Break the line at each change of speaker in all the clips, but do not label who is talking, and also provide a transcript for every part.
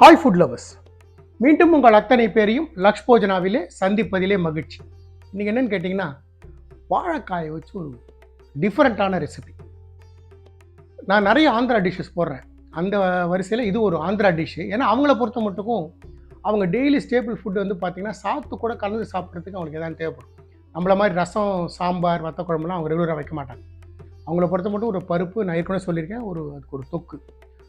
Hi food lovers மீண்டும் உங்கள் அத்தனை பேரையும் லக்ஷ் போஜனாவிலே சந்திப்பதிலே மகிழ்ச்சி. இன்றைக்கி என்னன்னு கேட்டிங்கன்னா வாழைக்காயை வச்சு ஒரு டிஃப்ரெண்ட்டான ரெசிபி நான் நிறைய ஆந்திரா டிஷ்ஷஸ் போடுறேன். அந்த வரிசையில் இது ஒரு ஆந்திரா டிஷ்ஷு ஏன்னா அவங்கள பொறுத்த மட்டுக்கும் அவங்க டெய்லி ஸ்டேபிள் ஃபுட்டு வந்து பார்த்திங்கன்னா சாப்பிட்டு கூட கலந்து சாப்பிட்றதுக்கு அவங்களுக்கு எதாவது தேவைப்படும். நம்மள மாதிரி ரசம் சாம்பார் வத்த குழம்புலாம் அவங்க ரெகுலராக வைக்க மாட்டாங்க. அவங்கள பொறுத்த மட்டும் ஒரு பருப்பு நான் ஏற்கனவே சொல்லியிருக்கேன் ஒரு அதுக்கு ஒரு தொக்கு.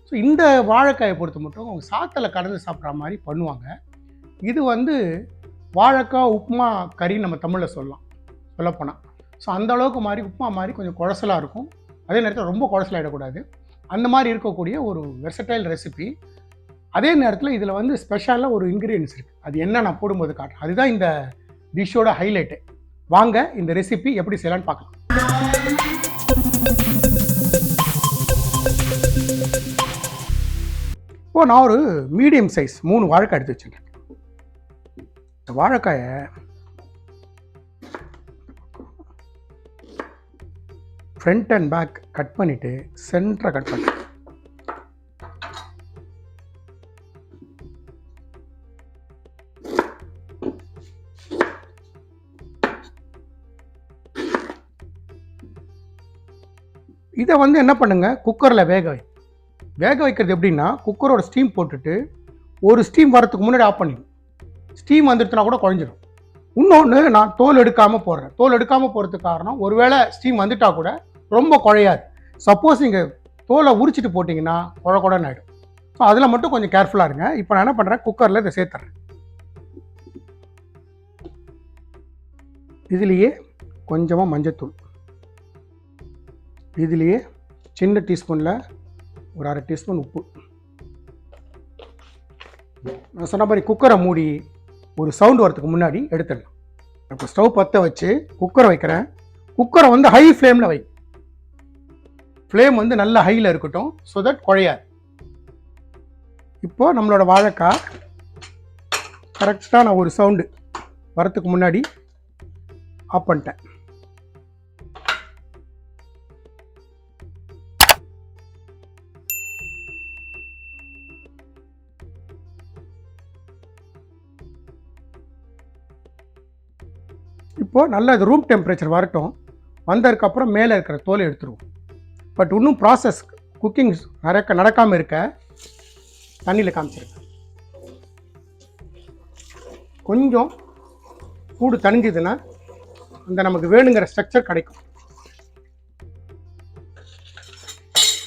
ஸோ இந்த வாழைக்காயை பொறுத்த மட்டும் அவங்க சாத்தில் கலந்து சாப்பிட்ற மாதிரி பண்ணுவாங்க. இது வந்து வாழைக்காய் உப்புமா கறின்னு நம்ம தமிழில் சொல்லலாம். சொல்லப்போனால் ஸோ அந்த அளவுக்கு மாதிரி உப்புமா மாதிரி கொஞ்சம் குழசலாக இருக்கும். அதே நேரத்தில் ரொம்ப குழசலாகிடக்கூடாது அந்த மாதிரி இருக்கக்கூடிய ஒரு வெர்சடைல் ரெசிபி அதே நேரத்தில் இதில் வந்து ஸ்பெஷலாக ஒரு இன்க்ரீடியன்ஸ் இருக்குது அது என்ன நான் போடும்போது காட்டுறேன். அதுதான் இந்த டிஷ்ஷோட ஹைலைட்டு வாங்க இந்த ரெசிபி எப்படி செய்யலான்னு பார்க்கலாம். இப்போ நான் ஒரு மீடியம் சைஸ் மூணு வாழைக்காய் எடுத்து வச்சுருக்கேன். இந்த வாழைக்காயை ஃப்ரண்ட் அண்ட் பேக் கட் பண்ணிவிட்டு சென்டரை கட் பண்ணேன் இதை வந்து என்ன பண்ணுங்கள் குக்கரில் வேக வை. வேக வைக்கிறது எப்படின்னா குக்கரோட ஸ்டீம் போட்டுட்டு ஒரு ஸ்டீம் வரத்துக்கு முன்னாடி ஆஃப் பண்ணிடும் ஸ்டீம் வந்துடுச்சுனா கூட குழஞ்சிடும் இன்னொன்று நான் தோல் எடுக்காமல் போடுறேன். தோல் எடுக்காமல் போகிறதுக்கு காரணம் ஒருவேளை ஸ்டீம் வந்துட்டா கூட ரொம்ப குழையாது. சப்போஸ் நீங்கள் தோலை உரிச்சிட்டு போட்டிங்கன்னா குழ குழன்னு ஆகிடும் ஸோ அதில் மட்டும் கொஞ்சம் கேர்ஃபுல்லாக இருங்க. இப்போ நான் என்ன பண்ணுறேன் குக்கரில் இதை சேர்த்துறேன். இதுலேயே கொஞ்சமாக மஞ்சத்தூள். இதுலேயே சின்ன டீஸ்பூனில் ஒரு அரை டீஸ்பூன் உப்பு. நான் சொன்ன மாதிரி குக்கரை மூடி ஒரு சவுண்ட் வரதுக்கு முன்னாடி எடுத்துடலாம் இப்போ ஸ்டவ் பற்ற வச்சு குக்கரை வைக்கிறேன். குக்கரை வந்து ஹை ஃப்ளேமில் வை. ஃப்ளேம் வந்து நல்ல ஹையில் இருக்கட்டும். ஸோ தட் குழையாது. இப்போது நம்மளோட வாழைக்காய் கரெக்டாக நான் ஒரு சவுண்டு வரத்துக்கு முன்னாடி ஆஃப் பண்ணிட்டேன். இப்போது நல்லா இது ரூம் டெம்பரேச்சர் வரட்டும். வந்ததுக்கப்புறம் மேலே இருக்கிற தோலை எடுத்துருவோம். பட் இன்னும் ப்ராசஸ் குக்கிங் நடக்க நடக்காமல் இருக்க தண்ணியில் காமிச்சிருக்கேன் கொஞ்சம் சூடு தணிஞ்சதுன்னா அந்த நமக்கு வேணுங்கிற ஸ்ட்ரக்சர் கிடைக்கும்.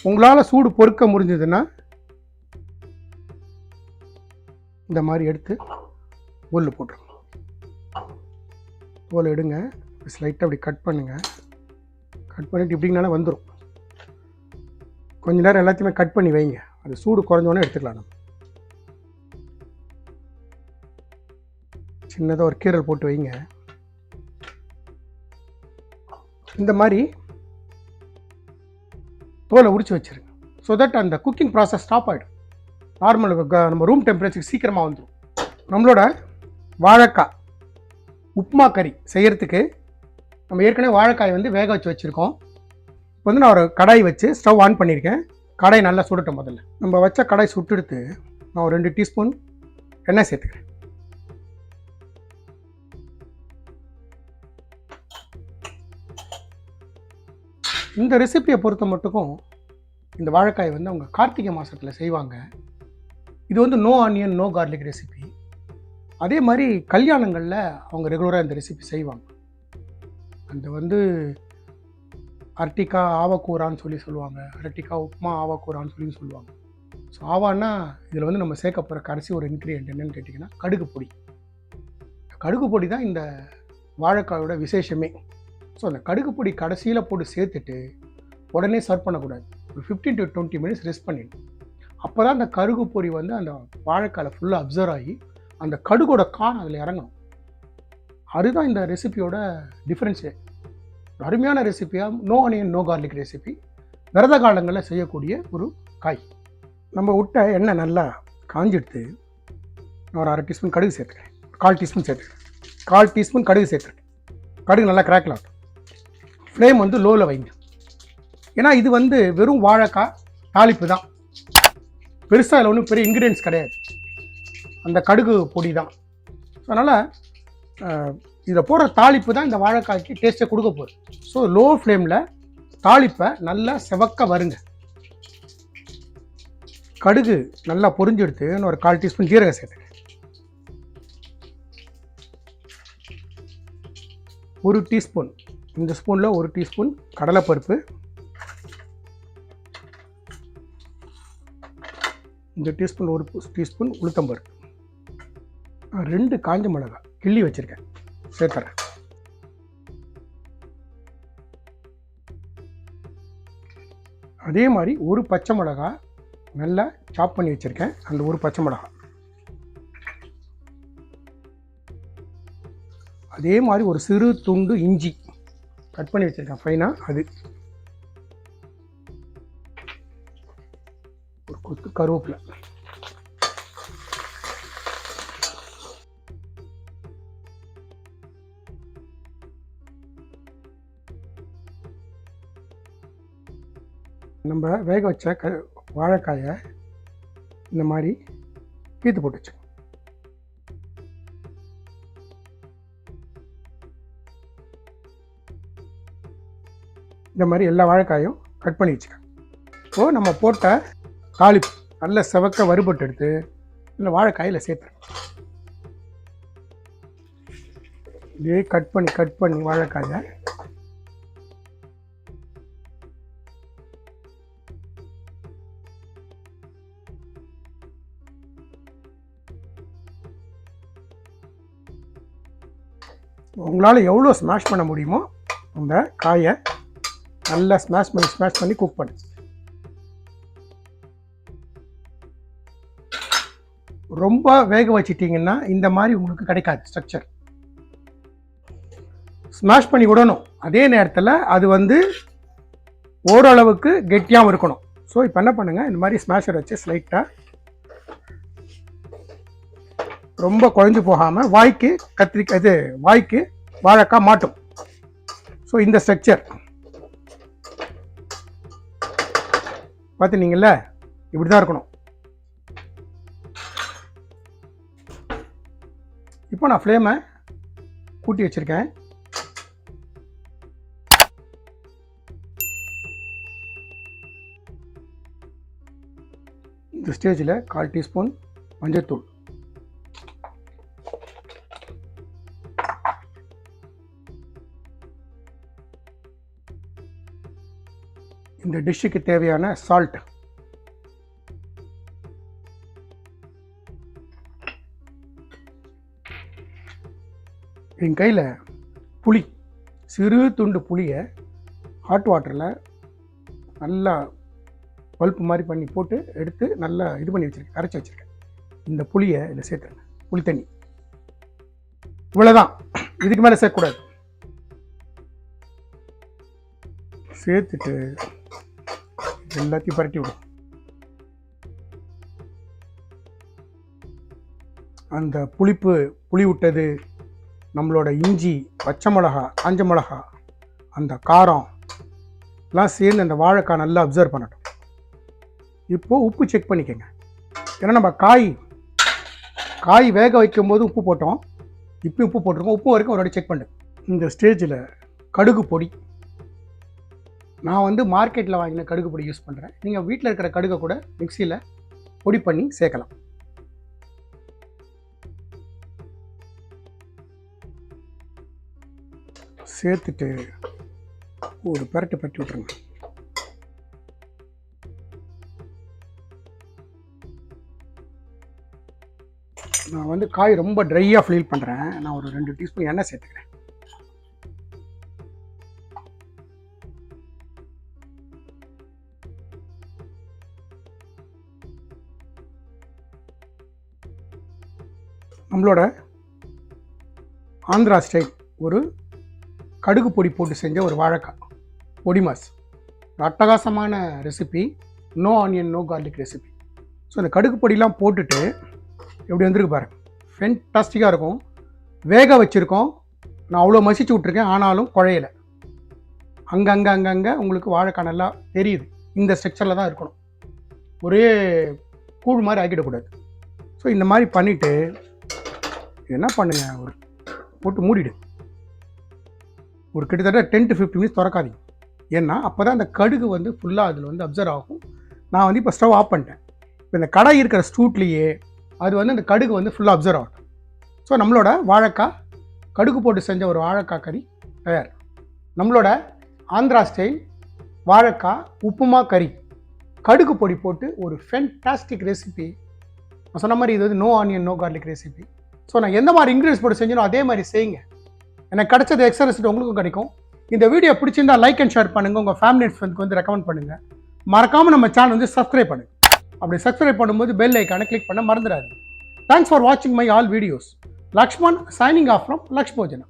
உங்களால் சூடு பொறுக்க முடிஞ்சதுன்னா இந்த மாதிரி எடுத்து உள்ள போட்டுருங்க. போல் எடுங்க. ஸ்லைட்டாக அப்படி கட் பண்ணுங்கள் கட் பண்ணிவிட்டு இப்படிங்கனால வந்துடும் கொஞ்ச நேரம் எல்லாத்தையுமே கட் பண்ணி வைங்க. அது சூடு குறைஞ்சோன்னே எடுத்துக்கலாம் நம்ம. சின்னதாக ஒரு கீரல் போட்டு வைங்க. இந்த மாதிரி தோலை உரிச்சு வச்சிருங்க. ஸோ தட் அந்த குக்கிங் ப்ராசஸ் ஸ்டாப் ஆகிடும் நார்மல் நம்ம ரூம் டெம்பரேச்சருக்கு சீக்கிரமாக வந்துடும் நம்மளோட வாழைக்காய். உப்புமா கறி செய்கிறதுக்கு நம்ம ஏற்கனவே வாழைக்காய் வந்து வேக வச்சு வச்சுருக்கோம். இப்போ வந்து நான் ஒரு கடாய் வச்சு ஸ்டவ் ஆன் பண்ணியிருக்கேன். கடாய் நல்லா சுடட்டும் முதல்ல. நம்ம வச்ச கடாய் சுட்டெடுத்து நான் ஒரு ரெண்டு டீஸ்பூன் எண்ணெய் சேர்த்துக்கிறேன். இந்த ரெசிபியை பொறுத்த மட்டுக்கும் இந்த வாழைக்காய் வந்து அவங்க கார்த்திகை மாதத்தில் செய்வாங்க. இது வந்து no onion no garlic recipe அதே மாதிரி கல்யாணங்களில் அவங்க ரெகுலராக இந்த ரெசிபி செய்வாங்க. அந்த வந்து அர்டிகா ஆவக்கூரான்னு சொல்லி சொல்லுவாங்க. அர்டிகா உப்புமா ஆவக்கூரான்னு சொல்லி சொல்லுவாங்க. ஸோ ஆவான்னா இதில் வந்து நம்ம சேர்க்க போகிற கடைசி ஒரு இன்க்ரீடியன்ட் என்னென்னு கேட்டிங்கன்னா கடுகு பொடி. கடுகு பொடி தான் இந்த வாழைக்காயோட விசேஷமே. ஸோ அந்த கடுகு பொடி கடைசியில் போட்டு சேர்த்துட்டு உடனே சர்வ் பண்ணக்கூடாது. ஒரு fifteen to twenty minutes rest பண்ணிடணும். அப்போ தான் அந்த கருகு பொடி வந்து அந்த வாழைக்காயில் ஃபுல்லாக அப்சர்வ் ஆகி அந்த கடுகோட கான் அதில் இறங்கணும். அதுதான் இந்த ரெசிபியோட டிஃப்ரென்ஸு அருமையான ரெசிபியாக no onion no garlic recipe விரத காலங்களில் செய்யக்கூடிய ஒரு காய். நம்ம விட்ட எண்ணெய் நல்லா காஞ்சிடுத்து நான் ஒரு அரை டீஸ்பூன் கடுகு சேர்த்துக்கிறேன். கால் டீஸ்பூன் சேர்த்துக்கிறேன். கால் டீஸ்பூன் கடுகு சேர்த்துருக்கேன் கடுகு நல்லா கிராக்கில் ஆகும் ஃப்ளேம் வந்து லோவில் வைங்க. ஏன்னா இது வந்து வெறும் வாழைக்காய் தாளிப்பு தான். பெருசாக அதில் ஒன்றும் பெரிய இன்க்ரீடியன்ஸ் கிடையாது. அந்த கடுகு பொடி தான் அதனால் இதில் போடுற தாளிப்பு தான் இந்த வாழைக்காய்க்கு டேஸ்ட்டை கொடுக்க போகுது. ஸோ லோ ஃப்ளேமில் தாளிப்பை நல்லா செவக்க வருங்க. கடுகு நல்லா பொரிஞ்செடுத்து எடுத்து ஒரு கால் டீஸ்பூன் ஜீரகம் சேர்த்துங்க. ஒரு டீஸ்பூன். இந்த ஸ்பூனில் ஒரு டீஸ்பூன் கடலைப்பருப்பு. இந்த டீஸ்பூன் ஒரு டீஸ்பூன் உளுத்தம்பருப்பு. நான் ரெண்டு காஞ்ச மிளகாய் கிள்ளி வச்சுருக்கேன். சேர்த்துறேன் அதே மாதிரி ஒரு பச்சை மிளகாய் நல்லா சாப் பண்ணி வச்சுருக்கேன். அந்த ஒரு பச்சை மிளகாய் அதே மாதிரி ஒரு சிறு துண்டு இஞ்சி கட் பண்ணி வச்சுருக்கேன். ஃபைனாக அது. ஒரு கொத்து கருவேப்பிலை. நம்ம வேக வச்ச க வாழைக்காயை இந்த மாதிரி பீத்து போட்டு வச்சுக்கணும் இந்த மாதிரி எல்லா வாழைக்காயும் கட் பண்ணி வச்சுக்கோங்க இப்போது நம்ம போட்ட தாளிப்பு நல்ல செவக்க வறுபட்டு எடுத்து இந்த வாழைக்காயில் சேர்த்துறேன் இதே கட் பண்ணி கட் பண்ணி வாழைக்காயை உங்களால் எவ்வளோ ஸ்மாஷ் பண்ண முடியுமோ அந்த காயை நல்லா ஸ்மாஷ் பண்ணி ஸ்மாஷ் பண்ணி குக் பண்ணு. ரொம்ப வேக வச்சிட்டிங்கன்னா இந்த மாதிரி உங்களுக்கு கிடைக்காது ஸ்ட்ரக்சர் ஸ்மாஷ் பண்ணி விடணும். அதே நேரத்தில் அது வந்து ஓரளவுக்கு கெட்டியாகவும் இருக்கணும். ஸோ இப்போ என்ன பண்ணுங்கள் இந்த மாதிரி ஸ்மாஷர் வச்சு ஸ்லைட்டாக ரொம்ப குழஞ்சு போகாமல் வாய்க்கு கத்திரிக்காய் இது வாய்க்கு வாழைக்காய் மாட்டும். ஸோ இந்த ஸ்ட்ரக்சர் பார்த்துனீங்கள இப்படி தான் இருக்கணும். இப்போ நான் ஃப்ளேமை கூட்டி வச்சுருக்கேன். இந்த ஸ்டேஜில் கால் டீஸ்பூன் மஞ்சள்தூள் இந்த டிஷ்ஷுக்கு தேவையான சால்ட் என் கையில் புளி சிறு துண்டு புளியை ஹாட் வாட்டரில் நல்லா பல்ப்பு மாதிரி பண்ணி போட்டு எடுத்து நல்லா இது பண்ணி வச்சுருக்கேன் கரைச்சி வச்சுருக்கேன். இந்த புளியை இதில் சேர்த்துருங்க. புளி தண்ணி. இவ்வளோதான் இதுக்கு மேலே சேர்க்கக்கூடாது. சேர்த்துட்டு எல்லாத்தையும் பரட்டி விடும் அந்த புளிப்பு புளி விட்டது நம்மளோட இஞ்சி பச்சை மிளகா காஞ்ச மிளகா அந்த காரம் எல்லாம் சேர்ந்து அந்த வாழைக்காய் நல்லா அப்சர்வ் பண்ணட்டும். இப்போது உப்பு செக் பண்ணிக்கோங்க. ஏன்னா நம்ம காய் காய் வேக வைக்கும் போது உப்பு போட்டோம். இப்போ உப்பு போட்டிருக்கோம். உப்பு வரைக்கும் ஒரு வாட்டி செக் பண்ணு இந்த ஸ்டேஜில் கடுகு பொடி. நான் வந்து மார்க்கெட்டில் வாங்கின கடுகு பொடி யூஸ் பண்ணுறேன் நீங்கள் வீட்டில் இருக்கிற கடுகை கூட மிக்சியில் பொடி பண்ணி சேர்க்கலாம். சேர்த்துட்டு ஒரு பெரட்டு பட்டி விட்ருங்க நான் வந்து காய் ரொம்ப ட்ரையாக ஃபீல் பண்ணுறேன் நான் ஒரு ரெண்டு டீஸ்பூன் எண்ணெய் சேர்த்துக்கிறேன். நம்மளோட ஆந்திரா ஸ்டைல் ஒரு கடுகு பொடி போட்டு செஞ்ச ஒரு வாழைக்காய் பொடி மாஸ். ஒரு அட்டகாசமான recipe no onion no garlic recipe so அந்த கடுகு பொடிலாம் போட்டுட்டு எப்படி வந்திருக்கு பாருங்க ஃபென்டாஸ்டிக்காக இருக்கும். வேக வச்சுருக்கோம். நான் அவ்வளோ மசிச்சு விட்ருக்கேன் ஆனாலும் குழையலை. அங்கங்கே அங்கங்கே உங்களுக்கு வாழைக்காய் நல்லா தெரியுது. இந்த ஸ்ட்ரக்சரில் தான் இருக்கணும். ஒரே கூழ் மாதிரி ஆக்கிடக்கூடாது. ஸோ இந்த மாதிரி பண்ணிவிட்டு என்ன பண்ணுங்க? ஒரு போட்டு மூடிடு. ஒரு கிட்டத்தட்ட டென் டு ஃபிஃப்டி மினிட்ஸ் திறக்காதீங்க. ஏன்னா அப்போ தான் அந்த கடுகு வந்து ஃபுல்லாக அதில் வந்து அப்சர்வ் ஆகும். நான் வந்து இப்போ ஸ்டவ் ஆஃப் பண்ணிட்டேன். இப்போ இந்த கடை இருக்கிற ஸ்டூட்லேயே அது வந்து அந்த கடுகு வந்து ஃபுல்லாக அப்சர்வ் ஆகட்டும். ஸோ நம்மளோட வாழைக்காய் கடுகு போட்டு செஞ்ச ஒரு வாழைக்காய் கறி தயார். நம்மளோட ஆந்திரா ஸ்டைல் வாழைக்காய் உப்புமா கறி கடுகு பொடி போட்டு ஒரு ஃபென்டாஸ்டிக் ரெசிபி நான் சொன்ன மாதிரி இது வந்து no onion no garlic recipe so நான் எந்த மாதிரி இன்க்ரீடியன்ஸ் போட்டு செஞ்சனோ அதே மாதிரி செய்யுங்க. எனக்கு கிடைச்சது எக்ஸ்ட்ரா உங்களுக்கும் கிடைக்கும். இந்த வீடியோ பிடிச்சிருந்தா லைக் அண்ட் ஷேர் பண்ணுங்கள் உங்கள் ஃபேமிலி ஃப்ரெண்ட்ஸ்க்கு வந்து ரெக்கமெண்ட் பண்ணுங்கள் மறக்காமல் நம்ம சேனல் வந்து சப்ஸ்கிரைப் பண்ணுங்கள் அப்படி சப்ஸ்கிரைப் பண்ணும்போது பெல் ஐக்கானை கிளிக் பண்ண மறந்துடாது தேங்க்ஸ் ஃபார் வாட்சிங் my all videos Lakshman signing off from லக்ஷ்மோஜனா